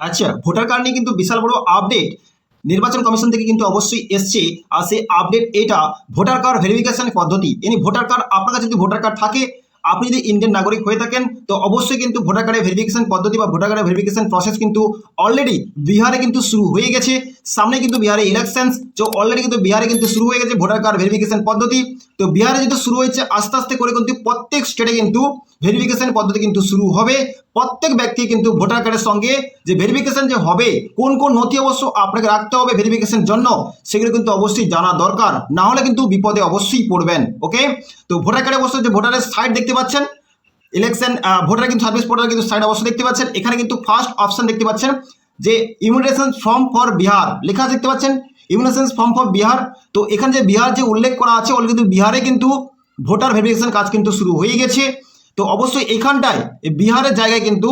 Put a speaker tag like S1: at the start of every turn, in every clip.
S1: আচ্ছা voter card নিয়ে কিন্তু বিশাল বড় আপডেট নির্বাচন কমিশন থেকে কিন্তু অবশ্যই এসছে। আর সেই আপডেট এটা ভোটার কার্ড ভেরিফিকেশন পদ্ধতি। এনি ভোটার কার্ড আপনার কাছে যদি ভোটার কার্ড থাকে, আপনি যদি ইন্ডিয়ান নাগরিক হয়ে থাকেন, তো অবশ্যই কিন্তু ভোটার কার্ডের ভেরিফিকেশন পদ্ধতি বা ভোটার কার্ডের ভেরিফিকেশন প্রসেস কিন্তু অলরেডি বিহারে কিন্তু শুরু হয়ে গেছে। সামনে কিন্তু বিহারে ইলেকশনস তো অলরেডি কিন্তু বিহারে কিন্তু শুরু হয়ে গেছে ভোটার কার্ড ভেরিফিকেশন পদ্ধতি। তো বিহারে যেহেতু শুরু হয়েছে, আস্তে আস্তে করে কিন্তু প্রত্যেক স্টেটে কিন্তু ভেরিফিকেশন পদ্ধতি কিন্তু শুরু হবে। প্রত্যেক ব্যক্তি কিন্তু ভোটার কার্ডের সঙ্গে যে ভেরিফিকেশন যে হবে, কোন কোন নথি অবশ্য আপনাকে রাখতে হবে ভেরিফিকেশন জন্য, সেগুলো কিন্তু অবশ্যই জানা দরকার। না হলে কিন্তু বিপদে অবশ্যই পড়বেন ওকে তো ভোটার কার্ডে অবশ্য যে ভোটারের সাইট দেখতে পাচ্ছেন ইলেকশন ভোটার কিন্তু সার্ভিস পোর্টাল কিন্তু সাইট অবশ্যই দেখতে পাচ্ছেন। এখানে কিন্তু ফার্স্ট অপশন দেখতে পাচ্ছেন যে ইমিগ্রেশন ফর্ম ফর বিহার লেখা দেখতে পাচ্ছেন? ইমিগ্রেশন ফর্ম ফর বিহার তো এখানে যে বিহার যে উল্লেখ করা আছে অলরেডি কিন্তু বিহারে কিন্তু ভোটার ভেরিফিকেশন কাজ কিন্তু শুরু হয়ে গেছে। তো অবশ্যই এখানটায় বিহারের জায়গায় কিন্তু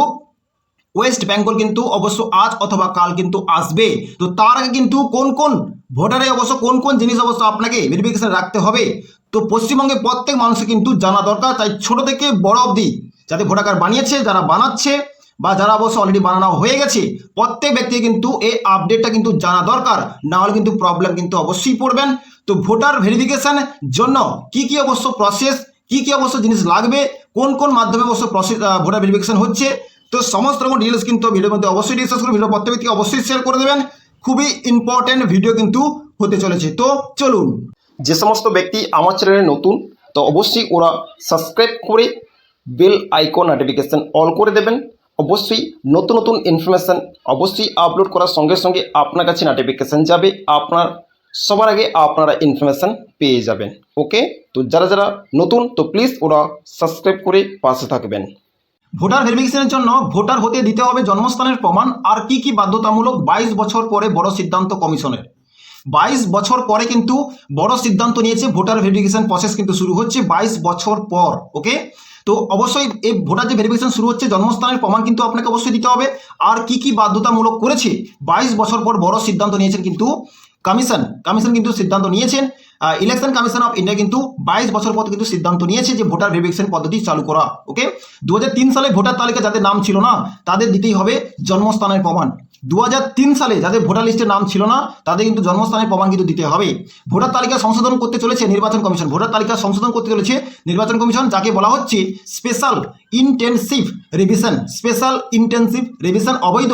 S1: ওয়েস্ট বেঙ্গল কিন্তু অবশ্য আজ অথবা কাল কিন্তু আসবে। তো তার আগে কিন্তু কোন কোন ভোটারে অবশ্য কোন কোন জিনিস অবশ্য আপনাকে ভেরিফিকেশন রাখতে হবে, তো পশ্চিমবঙ্গে প্রত্যেক মানুষকে কিন্তু জানা দরকার। তাই ছোট থেকে বড় অবধি যাতে ভোটার কার্ড বানিয়েছে, যারা বানাচ্ছে বা যারা অবশ্য অলরেডি বানানো হয়ে গেছে, প্রত্যেক ব্যক্তি কিন্তু এই আপডেটটা কিন্তু জানা দরকার। না হলে কিন্তু প্রবলেম কিন্তু অবশ্যই পড়বেন। তো ভোটার ভেরিফিকেশন জন্য কি কি অবশ্য প্রসেস কি কি অবশ্য জিনিস লাগবে, কোন কোন মাধ্যমে অবশ্য প্রসেস ভোটার ভেরিফিকেশন হচ্ছে, তো সমস্ত রকম ডিটেলস কিন্তু ভিডিওর মধ্যে অবশ্যই ডিসকাস করে ভিডিও প্রত্যেক অবশ্যই শেয়ার করে দেবেন। খুবই ইম্পর্টেন্ট ভিডিও কিন্তু হতে চলেছে। তো চলুন।
S2: যে সমস্ত ব্যক্তি আমার চ্যানেলে নতুন, তো অবশ্যই ওরা সাবস্ক্রাইব করে বেল আইকন নোটিফিকেশান অল করে দেবেন। অবশ্যই নতুন নতুন ইনফরমেশান অবশ্যই আপলোড করার সঙ্গে সঙ্গে আপনার কাছে নোটিফিকেশান যাবে, আপনার সবার আগে আপনারা ইনফরমেশান পেয়ে যাবেন ওকে তো যারা যারা নতুন, তো প্লিজ ওরা সাবস্ক্রাইব করে পাশে থাকবেন।
S1: ভোটার ভেরিফিকেশনের জন্য ভোটার হতে দিতে হবে জন্মস্থানের প্রমাণ আর কি কি বাধ্যতামূলক বাইশ বছর পরে বড় সিদ্ধান্ত কমিশনের। বাইশ বছর পরে কিন্তু বড় সিদ্ধান্ত নিয়েছে ভোটার ভেরিফিকেশন প্রসেস কিন্তু শুরু হচ্ছে বাইশ বছর পর ওকে তো অবশ্যই এই ভোটার যে ভেরিফিকেশন শুরু হচ্ছে জন্মস্থানের প্রমাণ কিন্তু আপনাকে অবশ্যই দিতে হবে। আর কি কি বাধ্যতামূলক করেছে বাইশ বছর পর বড় সিদ্ধান্ত নিয়েছেন কিন্তু কমিশন কমিশন কিন্তু সিদ্ধান্ত নিয়েছেন। ইলেকশন কমিশন অফ ইন্ডিয়া কিন্তু বাইশ বছর পর কিন্তু সিদ্ধান্ত নিয়েছে যে ভোটার ভেরিফিকেশন পদ্ধতি চালু করা ওকে দুহাজার তিন সালে ভোটার তালিকা যাদের নাম ছিল না, তাদের দিতেই হবে জন্মস্থানের প্রমাণ। দু হাজার তিন সালে যাদের ভোটার লিস্টে নাম ছিল না, তাদের কিন্তু জন্মস্থানের প্রমাণ কিন্তু দিতে হবে। ভোটার তালিকা সংশোধন করতে চলেছে নির্বাচন কমিশন। ভোটার তালিকা সংশোধন করতে চলেছে নির্বাচন কমিশন, যাকে বলা হচ্ছে special intensive revision special intensive revision অবৈধ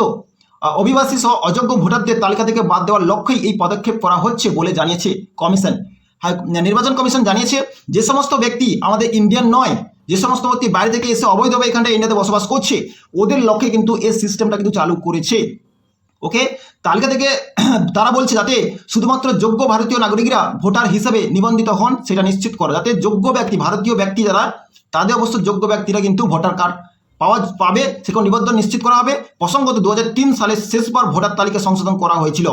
S1: অভিবাসী সহ অযোগ্য ভোটারদের তালিকা থেকে বাদ দেওয়ার লক্ষ্যেই এই পদক্ষেপ করা হচ্ছে বলে জানিয়েছে কমিশন। হ্যাঁ, নির্বাচন কমিশন জানিয়েছে যে সমস্ত ব্যক্তি আমাদের ইন্ডিয়ান নয় যে সমস্ত ব্যক্তি বাইরে থেকে এসে অবৈধভাবে এখানটা ইন্ডিয়াতে বসবাস করছে ওদের লক্ষ্যে কিন্তু এই সিস্টেমটা কিন্তু চালু করেছে। ওকে? তালিকা থেকে তারা বলছে যাতে শুধুমাত্র যোগ্য ভারতীয় নাগরিকরা ভোটার হিসেবে নিবন্ধিত হন সেটা নিশ্চিত করে। যাতে যোগ্য ব্যক্তি ভারতীয় ব্যক্তি যারা তাদের অবশ্য যোগ্য ব্যক্তিরা কিন্তু ভোটার কার্ড পাওয়া পাবে সেখানে নিবন্ধন নিশ্চিত করা হবে। প্রসঙ্গত দু হাজার তিন সালে শেষবার ভোটার তালিকা সংশোধন করা হয়েছিল।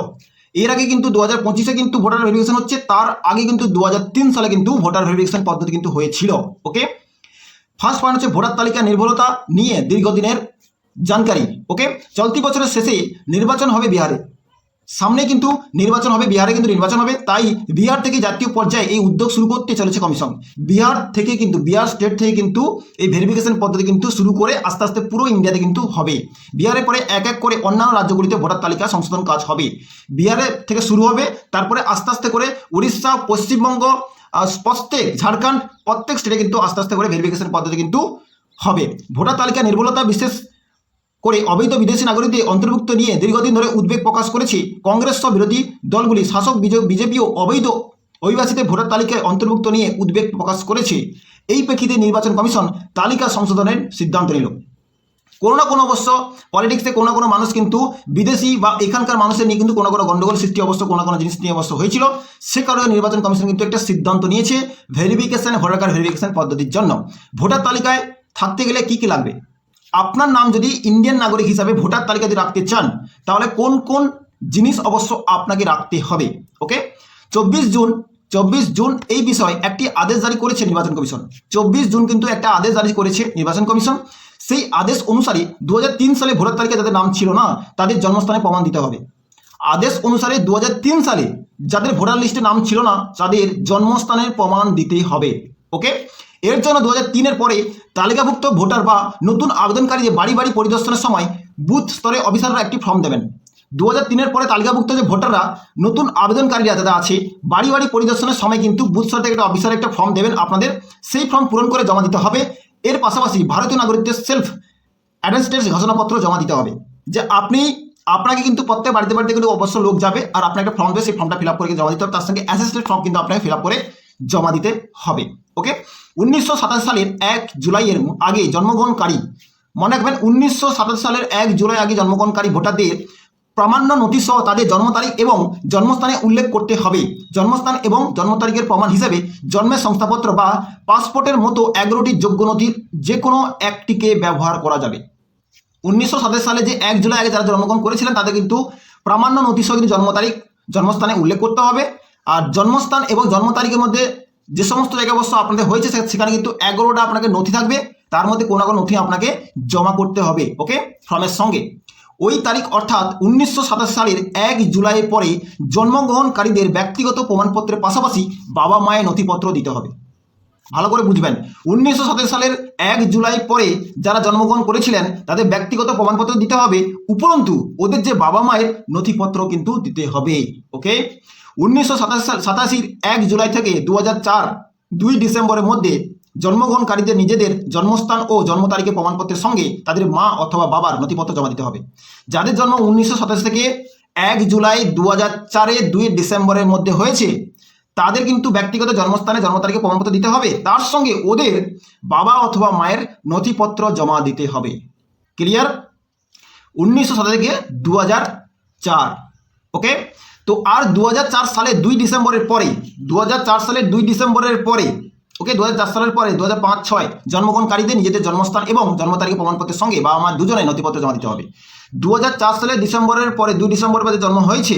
S1: এর আগে কিন্তু দু হাজার পঁচিশে কিন্তু ভোটার ভেরিফিকেশন হচ্ছে, তার আগে কিন্তু দু হাজার তিন সালে কিন্তু ভোটার ভেরিফিকেশন পদ্ধতি কিন্তু হয়েছিল। ওকে? ফার্স্ট পয়েন্ট হচ্ছে ভোটার তালিকা নির্ভরতা নিয়ে দীর্ঘদিনের জানকারি। ওকে? চলতি বছরের শেষে নির্বাচন হবে বিহারে। সামনে কিন্তু নির্বাচন হবে, বিহারে কিন্তু নির্বাচন হবে। তাই বিহার থেকে জাতীয় পর্যায়ে এই উদ্যোগ শুরু করতে চলেছে কমিশন। বিহার থেকে কিন্তু, বিহার স্টেট থেকে কিন্তু এই ভেরিফিকেশন পদ্ধতি কিন্তু শুরু করে আস্তে আস্তে পুরো ইন্ডিয়াতে কিন্তু হবে। বিহারের পরে এক এক করে অন্যান্য রাজ্যগুলিতে ভোটার তালিকা সংশোধন কাজ হবে। বিহারে থেকে শুরু হবে, তারপরে আস্তে আস্তে করে উড়িষ্যা, পশ্চিমবঙ্গ প্রত্যেক ঝাড়খণ্ড প্রত্যেক স্টেটে কিন্তু আস্তে আস্তে করে ভেরিফিকেশন পদ্ধতি কিন্তু হবে। ভোটার তালিকা নির্ভুলতা বিশেষ করে অবৈধ বিদেশি নাগরিকদের অন্তর্ভুক্ত নিয়ে দীর্ঘদিন ধরে উদ্বেগ প্রকাশ করেছে কংগ্রেস সহ বিরোধী দলগুলি, শাসক বিজেপিও অবৈধ অভিবাসীদের ভোটার তালিকায় অন্তর্ভুক্ত নিয়ে উদ্বেগ প্রকাশ করেছে। এই প্রেক্ষিতে নির্বাচন কমিশন তালিকা সংশোধনের সিদ্ধান্ত নিল। কোনো না কোনো অবশ্য পলিটিক্সে কোনো না কোনো মানুষ কিন্তু বিদেশি বা এখানকার মানুষের নিয়ে কিন্তু কোনো কোনো গন্ডগোল সৃষ্টি অবশ্য, কোনো কোনো জিনিস নিয়ে অবশ্য হয়েছিল। সে কারণে নির্বাচন কমিশন কিন্তু একটা সিদ্ধান্ত নিয়েছে ভেরিফিকেশন ভোটার কার্ড ভেরিফিকেশন পদ্ধতির জন্য। ভোটার তালিকায় থাকতে গেলে কি কি লাগবে? আপনার নাম যদি ইন্ডিয়ান নাগরিক হিসাবে ভোটার তালিকাতে রাখতে চান, তাহলে কোন কোন জিনিস অবশ্য আপনাকে রাখতে হবে? ওকে চব্বিশ জুন চব্বিশ জুন এই বিষয়ে একটি আদেশ জারি করেছে নির্বাচন কমিশন। চব্বিশ জুন কিন্তু একটা আদেশ জারি করেছে নির্বাচন কমিশন। সেই আদেশ অনুসারে দু হাজার তিন সালে ভোটার তালিকায় যাদের নাম ছিল না, তাদের জন্মস্থানে প্রমাণ দিতে হবে। আদেশ অনুসারে দু হাজার তিন সালে যাদের ভোটার লিস্টে নাম ছিল না, তাদের জন্মস্থানের প্রমাণ দিতে হবে। ওকে এর জন্য দু হাজার পরে তালিকাভুক্ত ভোটার বা নতুন আবেদনকারী যে বাড়ি বাড়ি পরিদর্শনের সময় বুথ স্তরে অফিসাররা একটি ফর্ম দেবেন। দু হাজার তিনের পরে তালিকাভুক্ত যে ভোটাররা নতুন আবেদনকারীরা যারা আছে, বাড়ি বাড়ি পরিদর্শনের সময় কিন্তু বুথ স্তর থেকে একটা অফিসার একটা ফর্ম দেবেন আপনাদের। সেই ফর্ম পূরণ করে জমা দিতে হবে। এর পাশাপাশি ভারতীয় নাগরিকদের সেলফ অ্যাডেন্সটেন্স ঘোষণাপত্র জমা দিতে হবে। যে আপনি, আপনাকে কিন্তু প্রত্যেক বাড়িতে বাড়িতে কিন্তু অবশ্য লোক যাবে আর আপনাকে একটা ফর্ম দেবে, সেই ফর্মটা ফিল আপ করে জমা দিতে হবে। তার সঙ্গে অ্যাসিস্টেন্ট ফর্ম কিন্তু আপনাকে ফিল আপ করে জমা দিতে হবে। ওকে উনিশশো সাতাশ সালের এক জুলাইয়ের আগে জন্মগ্রহণকারী, মনে রাখবেন উনিশশো সাতাশ সালের এক জুলাই আগে জন্মগ্রহণকারী ভোটারদের প্রামাণ্য সহ তাদের জন্ম তারিখ এবং জন্মস্থানে উল্লেখ করতে হবে। জন্মস্থান এবং জন্ম তারিখের প্রমাণ হিসেবে জন্মের সংস্থাপত্র বা পাসপোর্টের মতো এগারোটি যোগ্য নথির যে কোনো একটিকে ব্যবহার করা যাবে। উনিশশো সাতাশ সালে যে এক জুলাই আগে যারা জন্মগ্রহণ করেছিলেন, তাদের কিন্তু প্রামাণ্য সহ কিন্তু জন্ম তারিখ, জন্মস্থানে উল্লেখ করতে হবে। আর জন্মস্থান এবং জন্ম তারিখের মধ্যে যে সমস্ত জায়গায় অবশ্য আপনাদের হয়েছে সেখানে কিন্তু এগারোটা আপনাকে নথি থাকবে। তার মধ্যে কোনো কোনো নথি আপনাকে জমা করতে হবে ওকে ফর্মের সঙ্গে। ওই তারিখ অর্থাৎ উনিশশো সাতাশ সালের এক জুলাই পরে জন্মগ্রহণকারীদের ব্যক্তিগত প্রমাণপত্রের পাশাপাশি বাবা মায়ের নথিপত্র দিতে হবে। ভালো করে বুঝবেন। উনিশশো সাতাশ সালের এক জুলাই পরে যারা জন্মগ্রহণ করেছিলেন, তাদের ব্যক্তিগত প্রমাণপত্র দিতে হবে। উপরন্তু ওদের যে বাবা মায়ের নথিপত্র কিন্তু দিতে হবে ওকে উনিশশো সাতাশ এক জুলাই থেকে দু হাজার চার, দুই ডিসেম্বরের মধ্যে জন্মগ্রহণকারীদের নিজেদের জন্মস্থান ও জন্ম তারিখের প্রমাণপত্রের সঙ্গে তাদের মা অথবা বাবার নথিপত্র জমা দিতে হবে। যাদের জন্ম উনিশশো সাতাশ থেকে এক জুলাই দু হাজার চারে দুই ডিসেম্বরের মধ্যে হয়েছে, তাদের কিন্তু ব্যক্তিগত জন্মস্থানে জন্ম তারিখে প্রমাণপত্র দিতে হবে। তার সঙ্গে ওদের বাবা অথবা মায়ের নথিপত্র জমা দিতে হবে। ক্লিয়ার? উনিশশো সাতাশ থেকে দু চার, ওকে? তো আর দু হাজার চার সালে দুই ডিসেম্বরের পরে দু সালের দুই ডিসেম্বরের পরে ওকে দু হাজার চার সালের পরে দু হাজার পাঁচ, ছয়, জন্মগ্রহণকারীদের নিজেদের জন্মস্থান এবং জন্ম তারিখের প্রমাণপত্রের সঙ্গে বাবা মা দুজনে নথিপত্র জমা দিতে হবে। দু সালের ডিসেম্বরের পরে দুই ডিসেম্বর বাদে জন্ম হয়েছে,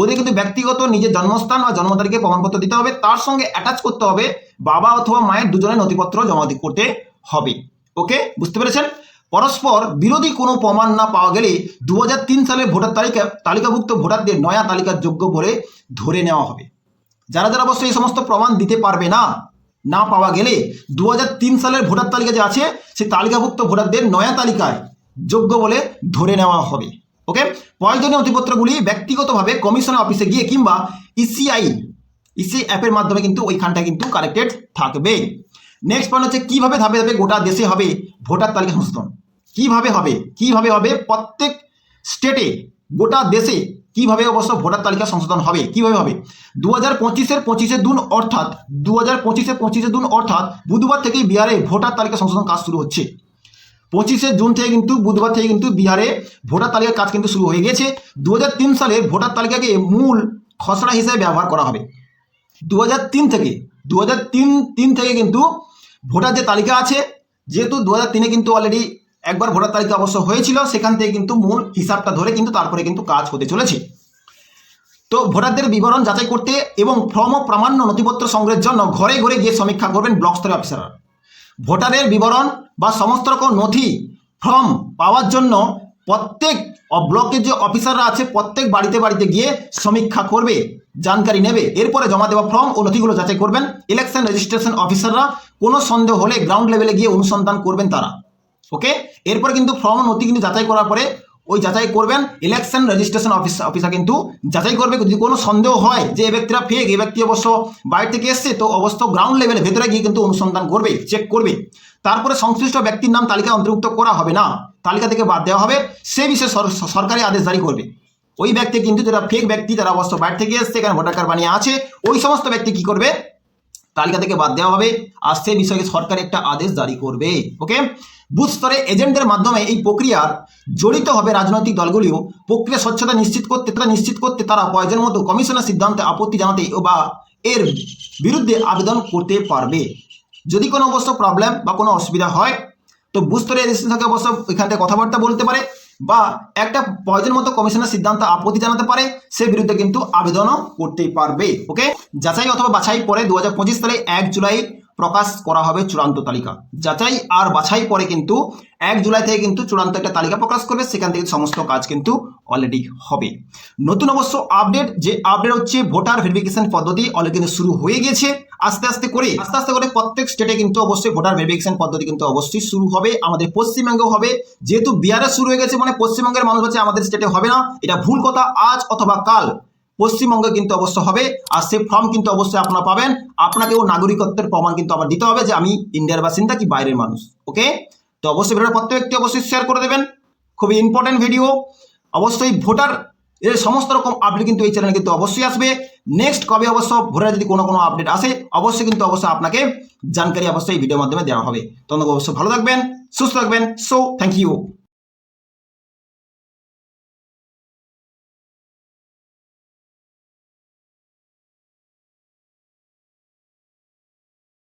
S1: ওদের কিন্তু ব্যক্তিগত নিজের জন্মস্থান বা জন্ম তারিখে প্রমাণপত্র দিতে হবে, তার সঙ্গে অ্যাটাচ করতে হবে বাবা অথবা মায়ের দুজনের নথিপত্র জমা করতে হবে। ওকে বুঝতে পেরেছেন? পরস্পর বিরোধী কোনো প্রমাণ না পাওয়া গেলে দু সালের ভোটার তালিকা, তালিকাভুক্ত ভোটারদের নয়া তালিকার যোগ্য বলে ধরে নেওয়া হবে। যারা যারা অবশ্যই এই সমস্ত প্রমাণ দিতে পারবে না না পাওয়া গেলে দু হাজার তিন সালের ভোটার তালিকা যে আছে, সেই তালিকাভুক্ত ভোটারদের নয়া তালিকায় যোগ্য বলে ধরে নেওয়া হবে। ওকে? প্রয়োজনীয় নথিপত্রগুলি ব্যক্তিগতভাবে কমিশনের অফিসে গিয়ে কিংবা ইসিআই ইসিআই অ্যাপের মাধ্যমে কিন্তু ওইখানটা কিন্তু কালেক্টেড থাকবে। নেক্সট পয়েন্ট হচ্ছে কীভাবে ধাপে ধাপে গোটা দেশে হবে ভোটার তালিকা সংশোধন। কীভাবে হবে? কীভাবে হবে? প্রত্যেক স্টেটে গোটা দেশে কীভাবে অবশ্য ভোটার তালিকা সংশোধন হবে? কীভাবে হবে? দু হাজার পঁচিশের পঁচিশে জুন অর্থাৎ দু হাজার পঁচিশে পঁচিশে জুন অর্থাৎ, বুধবার থেকেই বিহারে ভোটার তালিকা সংশোধন কাজ শুরু হচ্ছে। পঁচিশে জুন থেকে কিন্তু, বুধবার থেকে কিন্তু বিহারে ভোটার তালিকার কাজ কিন্তু শুরু হয়ে গেছে। দু হাজার তিন সালে ভোটার তালিকাকে মূল খসড়া হিসেবে ব্যবহার করা হবে। দু হাজার তিন থেকে দু তিন থেকে কিন্তু ভোটার যে তালিকা আছে যেহেতু দু হাজার তিনে কিন্তু অলরেডি একবার ভোটার তালিকা অবশ্য হয়েছিল, সেখান থেকে কিন্তু মূল হিসাবটা ধরে কিন্তু তারপরে কিন্তু কাজ হতে চলেছে। তো ভোটারদের বিবরণ যাচাই করতে এবং ফর্ম ও প্রামাণ্য নথিপত্র সংগ্রহের জন্য ঘরে ঘরে গিয়ে সমীক্ষা করবেন ব্লক স্তরের অফিসাররা ভোটারের বিবরণ বা সমস্ত রকম নথি, ফর্ম পাওয়ার জন্য প্রত্যেক ব্লকের যে অফিসাররা আছে, প্রত্যেক বাড়িতে বাড়িতে গিয়ে সমীক্ষা করবে, জানকারি নেবে। এরপরে জমা দেওয়া ফর্ম ও নথিগুলো যাচাই করবেন। ইলেকশন রেজিস্ট্রেশন অফিসাররা কোনো সন্দেহ হলে গ্রাউন্ড লেভেলে গিয়ে অনুসন্ধান করবেন তারা। ওকে এরপরে কিন্তু ফর্ম নথি কিন্তু যাচাই করার পরে ওই যাচাই করবেন। ইলেকশন রেজিস্ট্রেশন অফিস অফিসার কিন্তু যাচাই করবে। যদি কোনো সন্দেহ হয় যে এই ব্যক্তিরা ফেক এই ব্যক্তি অবশ্য বাইরে থেকে এসছে, তো অবশ্য গ্রাউন্ড লেভেলে ভেতরে গিয়ে কিন্তু অনুসন্ধান করবে চেক করবে। তারপরে সংশ্লিষ্ট ব্যক্তির নাম তালিকায় অন্তর্ভুক্ত করা হবে না। তালিকা থেকে বাদ দেওয়া হবে, সে বিষয়ে সর- সরকারি আদেশ জারি করবে। ওই ব্যক্তি কিন্তু যারা ফেক ব্যক্তি, যারা অবশ্য বাইরে থেকে এসছে, এখানে ভোটার কার্ড বানিয়ে আছে, ওই সমস্ত ব্যক্তি কি করবে? তালিকা থেকে বাদ দেওয়া হবে, আর সে বিষয়ে সরকার একটা আদেশ জারি করবে। ওকে বুথ স্তরে এজেন্টদের মাধ্যমে এই প্রক্রিয়ার জড়িত হবে রাজনৈতিক দলগুলিও। প্রক্রিয়া স্বচ্ছতা নিশ্চিত করতে, তারা নিশ্চিত করতে তারা প্রয়োজন মতো কমিশনের সিদ্ধান্তে আপত্তি জানাতে বা এর বিরুদ্ধে আবেদন করতে পারবে। যদি কোনো অবশ্য প্রবলেম বা কোনো অসুবিধা হয়, তো বুথ স্তরে এজেন্সি থেকে অবশ্য এখান থেকে কথাবার্তা বলতে পারে বা একটা প্রয়োজন মতো কমিশনের সিদ্ধান্ত আপত্তি জানাতে পারে, সে বিরুদ্ধে কিন্তু আবেদনও করতেই পারবে ওকে যাচাই অথবা বাছাই পরে দু হাজার পঁচিশ সালে এক জুলাই প্রকাশ করা হবে চূড়ান্ত তালিকা। যাচাই আর বাছাই পরে কিন্তু এক জুলাই থেকে কিন্তু চূড়ান্ত একটা তালিকা প্রকাশ করবে, সেখান থেকে সমস্ত কাজ কিন্তু অলরেডি হবে। নতুন অবশ্য আপডেট যে আপডেট হচ্ছে ভোটার ভেরিফিকেশন পদ্ধতি অলরেডি কিন্তু শুরু হয়ে গেছে আস্তে আস্তে করে, আস্তে আস্তে করে প্রত্যেক স্টেটে কিন্তু অবশ্যই ভোটার ভেরিফিকেশন পদ্ধতি কিন্তু অবশ্যই শুরু হবে। আমাদের পশ্চিমবঙ্গেও হবে। যেহেতু বিহারে শুরু হয়ে গেছে মানে পশ্চিমবঙ্গের মানুষ হচ্ছে আমাদের স্টেটে হবে না। এটা ভুল কথা, আজ অথবা কাল। পশ্চিমবঙ্গে কিন্তু অবশ্য হবে, আর সে ফর্ম কিন্তু অবশ্যই আপনারা পাবেন। আপনাকেও নাগরিকত্বের প্রমাণ কিন্তু আবার দিতে হবে যে আমি ইন্ডিয়ার বাসিন্দা কি বাইরের মানুষ ওকে তো অবশ্যই ভিডিওটা প্রত্যেকটি অবশ্যই শেয়ার করে দেবেন, খুবই ইম্পর্টেন্ট ভিডিও অবশ্যই ভোটার এর সমস্ত রকম আপডেট কিন্তু এই চ্যানেলে কিন্তু অবশ্যই আসবে। নেক্সট কবে অবশ্য ভোটার যদি কোনো কোনো আপডেট আসে, অবশ্যই কিন্তু অবশ্যই আপনাকে জানকারি অবশ্যই এই ভিডিওর মাধ্যমে দেওয়া হবে। তখন অবশ্যই ভালো থাকবেন, সুস্থ থাকবেন সো থ্যাংক ইউ